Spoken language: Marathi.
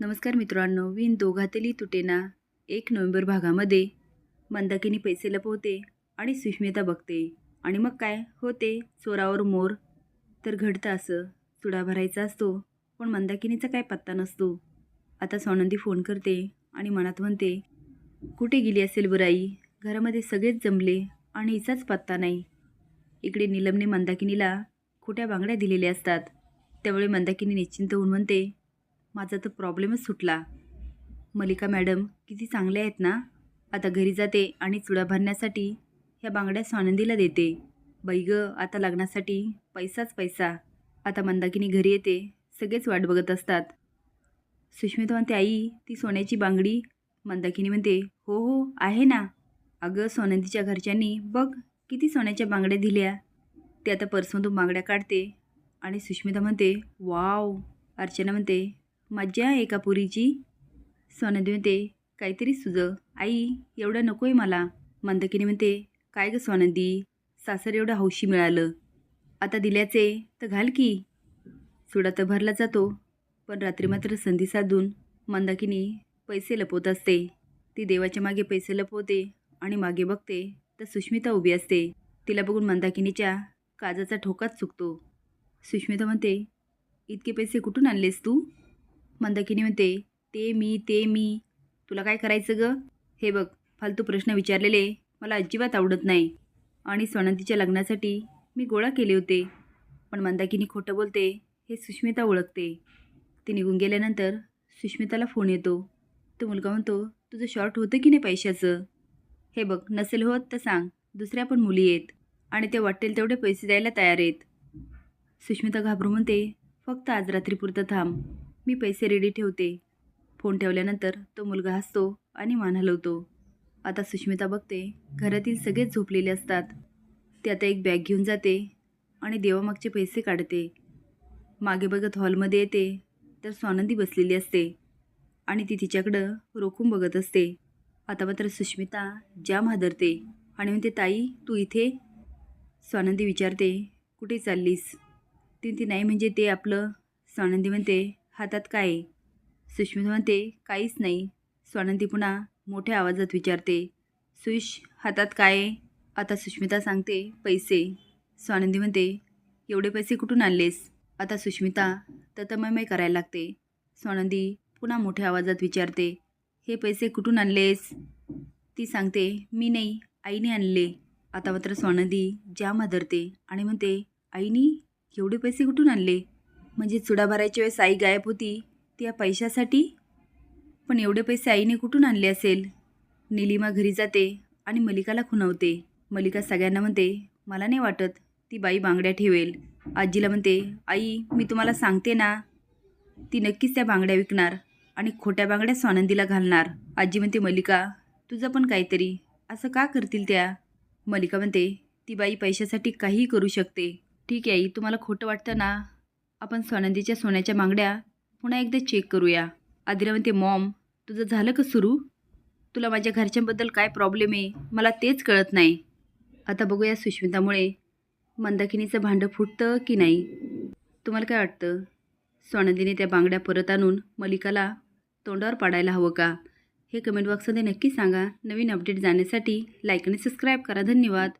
नमस्कार मित्रांनो विन दोघातली तुटेना एक नोव्हेंबर भागामध्ये मंदाकिनी पैसे लपवते आणि सुष्मिता बघते. आणि मग काय? होते. चोरावर मोर. तर घडतं असं. चुडा भरायचा असतो. पण मंदाकिनीचा काय पत्ता नसतो. आता सोनंदी फोन करते आणि मनात म्हणते कुठे गेली असेल बुराई? घरामध्ये सगळेच जमले आणि हिचाच पत्ता नाही. इकडे निलमने मंदाकिनीला खोट्या बांगड्या दिलेल्या असतात. त्यामुळे मंदाकिनी निश्चिंत होऊन म्हणते माझा तर प्रॉब्लेमच सुटला. मलिका मॅडम किती चांगल्या आहेत ना? आता घरी जाते आणि चुडा भरण्यासाठी ह्या बांगड्या स्वानंदीला देते. बैग आता लग्नासाठी पैसाच पैसा. आता मंदाकिनी घरी येते सगळेच वाट बघत असतात. सुष्मिता म्हणते आई ती सोन्याची बांगडी. मंदाकिनी म्हणते हो हो आहे ना. अगं सोनंदीच्या घरच्यांनी बघ किती सोन्याच्या बांगड्या दिल्या. ते आता पर्समधून बांगड्या काढते आणि सुष्मिता म्हणते वाव. अर्चना म्हणते मज्जा आहे एका पुरीची? सोनंदी म्हणते काहीतरी सुजं. आई एवढं नको आहे मला. मंदकिनी म्हणते काय गं सोनंदी सासर एवढं हौशी मिळालं. आता दिल्याचे तर घाल की. सुडा तर भरला जातो पण रात्री मात्र संधी साधून मंदाकिनी पैसे लपवत असते. ती देवाच्या मागे पैसे लपवते आणि मागे बघते तर सुष्मिता उभी असते. तिला बघून मंदाकिनीच्या काजाचा ठोकाच चुकतो. सुष्मिता म्हणते इतके पैसे कुठून आणलेस तू? मंदाकिनी म्हणते ते मी ते मी. तुला काय करायचं ग? हे बघ फालतू प्रश्न विचारलेले मला अजिबात आवडत नाही. आणि स्वनंतीच्या लग्नासाठी मी गोळा केले होते. पण मंदाकिनी खोटं बोलते हे सुष्मिता ओळखते. ती निघून गेल्यानंतर सुष्मिताला फोन येतो. तो मुलगा म्हणतो तुझं शॉर्ट होतं की नाही पैशाचं? हे बघ नसेल होत तर सांग दुसऱ्या पण मुली आहेत आणि ते वाटेल तेवढे पैसे द्यायला तयार आहेत. सुष्मिता घाबरून म्हणते फक्त आज रात्रीपुरतं थांब. मी पैसे रेडी ठेवते. फोन ठेवल्यानंतर तो मुलगा हसतो आणि मान हलवतो. आता सुष्मिता बघते घरातील सगळेच झोपलेले असतात. ती आता एक बॅग घेऊन जाते आणि देवामागचे पैसे काढते. मागे बघत हॉलमध्ये येते तर स्वानंदी बसलेली असते आणि ती तिच्याकडं रोखून बघत असते. आता मात्र सुष्मिता जाम हादरते आणि म्हणते ताई तू इथे? स्वानंदी विचारते कुठे चाललीस? ती ती नाही म्हणजे ते आपलं. स्वानंदी म्हणते हातात काय? आहे सुष्मिता म्हणते काहीच नाही. स्वानंदी पुन्हा मोठ्या आवाजात विचारते सुश हातात काय? आहे आता सुष्मिता सांगते पैसे. स्वानंदी म्हणते एवढे पैसे कुठून आणलेस? आता सुष्मिता ततमयमय करायला लागते. स्वानंदी पुन्हा मोठ्या आवाजात विचारते हे पैसे कुठून आणलेस? ती सांगते मी नाही आईने आणले. आता मात्र स्वानंदी जाम हादरते आणि म्हणते आईनी एवढे पैसे कुठून आणले? म्हणजे चुडा भरायच्या वेळेस आई गायब होती त्या पैशासाठी? पण एवढे पैसे आईने कुठून आणले असेल? निलिमा घरी जाते आणि मलिकाला खुणावते. मलिका सगळ्यांना म्हणते मला नाही वाटत ती बाई बांगड्या ठेवेल. आजीला म्हणते आई मी तुम्हाला सांगते ना. ती नक्कीच त्या बांगड्या विकणार आणि खोट्या बांगड्या स्वानंदीला घालणार. आजी म्हणते मलिका तुझं पण काहीतरी. असं का करतील त्या? मलिका म्हणते ती बाई पैशासाठी काहीही करू शकते. ठीक आहे आई तुम्हाला खोटं वाटतं ना? आपण स्वानंदीच्या सोन्याच्या मागण्या पुन्हा एकदा चेक करूया. आदिला म्हणते मॉम तुझं झालं का सुरू? तुला माझ्या घरच्यांबद्दल काय प्रॉब्लेम आहे? मला तेच कळत नाही. आता बघूया सुष्मितामुळे मंदाकिनीचं भांडं फुटतं की नाही. तुम्हाला काय वाटतं? स्वानंदीने त्या बांगड्या परत आणून मलिकाला तोंडावर पाडायला हवं का? हे कमेंट बॉक्समध्ये नक्की सांगा. नवीन अपडेट जाण्यासाठी लाईक आणि सबस्क्राईब करा. धन्यवाद.